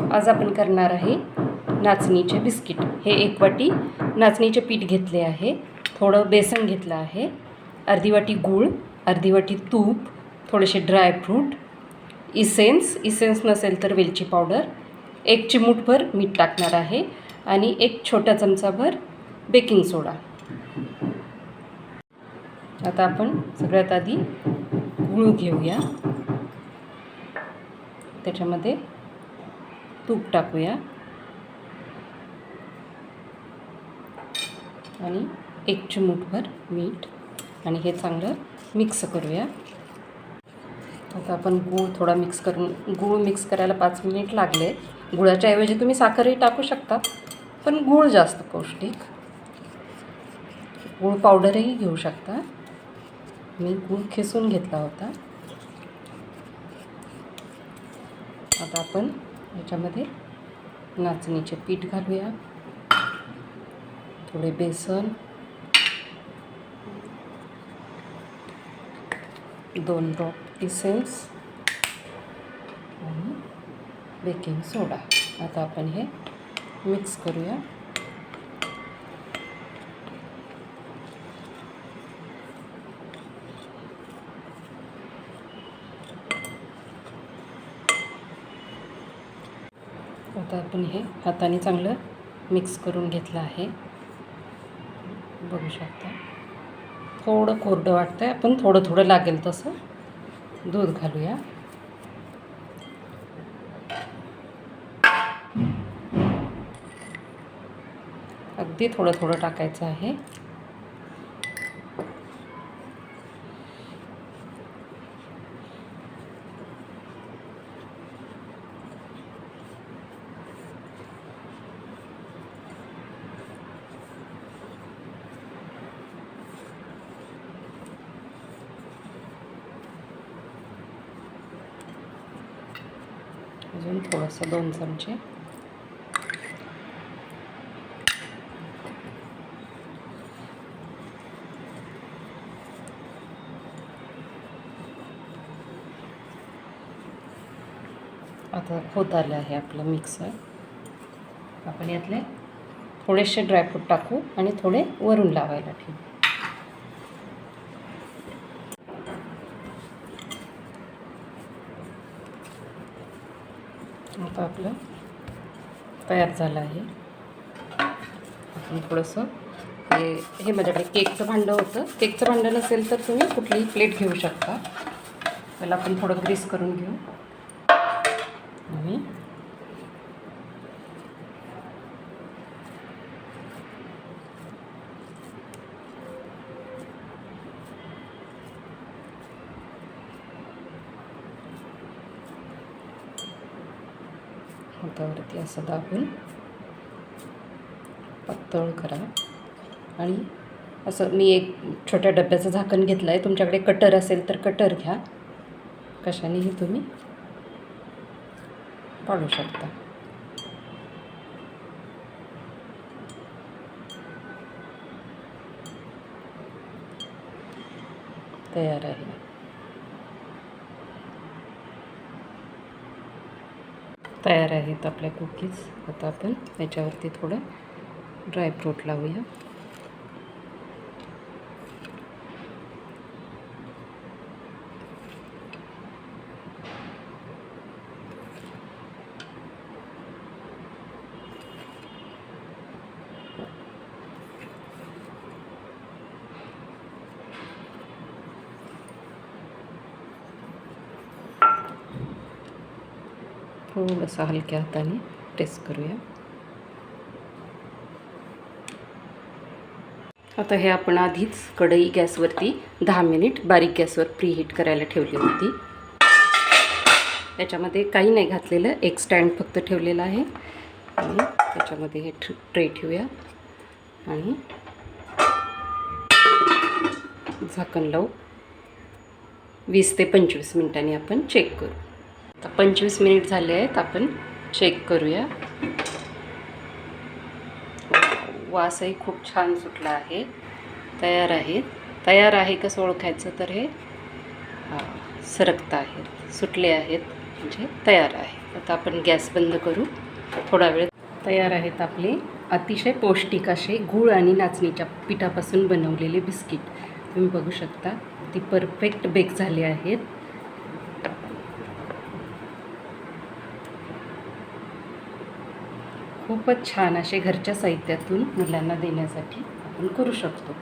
आज आपण करणार आहे नाचणीचे बिस्किट. हे एक वाटी नाचणीचे पीठ घेतले आहे. थोडं बेसन घेतलं आहे. अर्धी वाटी गूळ अर्धी वाटी तूप थोडेसे ड्रायफ्रूट इसेन्स इसेन्स नसेल तर वेलची पावडर एक चिमूटभर मीठ टाकणार आहे आणि एक छोटा चमचाभर बेकिंग सोडा आता आपण सगळ्यात आधी गूळ घेऊया. त्याच्यामध्ये तूप टाकूया. आणि एक चिमूटभर मीठ आणि हे चांगलं मिक्स करूया. आता आपण गूळ थोडा मिक्स करून गूळ मिक्स करायला पाच मिनिट लागले. गुळाच्या ऐवजी तुम्ही साखरही टाकू शकता पण गूळ जास्त पौष्टिक. गूळ पावडरही घेऊ शकता. मी गूळ खिसून घेतला होता. आता आपण याच्यामध्ये नाचणीचे पीठ घालूया. थोडे बेसन. दोन ड्रॉप इसेन्स आणि बेकिंग सोडा आता आपण हे मिक्स करूया. आता आपण हे हाताने चांगलं मिक्स करून घेतलं आहे. बघू शकता. थोडं कोरडं वाटतं आहे आपण थोडं थोडं लागेल तसं. दूध घालूया. अगदी थोडं थोडं टाकायचं आहे. अजून थोडंसं दोन चमचे. आता होत आलं आहे आपलं मिक्सर. आपण यातले थोडेसे ड्रायफ्रूट टाकू आणि थोडे वरून लावायला ठेवू. आता आपलं तयार झालं आहे. आपण थोडंसं हे हे माझ्याकडे केकचं भांडं होतं. केकचं भांडं नसेल तर तुम्ही कुठलीही प्लेट घेऊ शकता. त्याला आपण थोडं ग्रीस करून घेऊ. आणि हातावरती असं दाबून पातळ करा. आणि असं मी एक छोट्या डब्याचं झाकण घेतलं आहे तुमच्याकडे कटर असेल तर कटर घ्या. कशानेही तुम्ही पाडू शकता. तयार आहे. तयार आहेत आपल्या कुकीज. आता आपण याच्यावरती थोडं ड्रायफ्रूट लावूया. थोडंसं हलक्या हाताने प्रेस करूया. आता हे आपण आधीच कढई गॅसवरती दहा मिनिट बारीक गॅसवर प्रीहीट करायला ठेवली होती. त्याच्यामध्ये काही नाही घातलेलं एक स्टँड फक्त ठेवलेला आहे. आणि त्याच्यामध्ये हे ट्रे ठेवूया. आणि झाकण लावू. वीस ते पंचवीस मिनिटांनी आपण चेक करू. आता पंचवीस मिनिट झाले आहेत आपण चेक करूया. वासही खूप छान सुटला आहे. तयार आहेत. तयार आहे कसं ओळखायचं तर हे सरकत आहेत सुटले आहेत म्हणजे तयार आहे. आता आपण गॅस बंद करू. थोडा वेळ तयार आहेत आपले अतिशय पौष्टिक असे गूळ आणि नाचणीच्या पिठापासून बनवलेले बिस्किट. तुम्ही बघू शकता ती परफेक्ट बेक झाले आहेत. खूपच छान असे घरच्या साहित्यातून मुलांना देण्यासाठी आपण करू शकतो.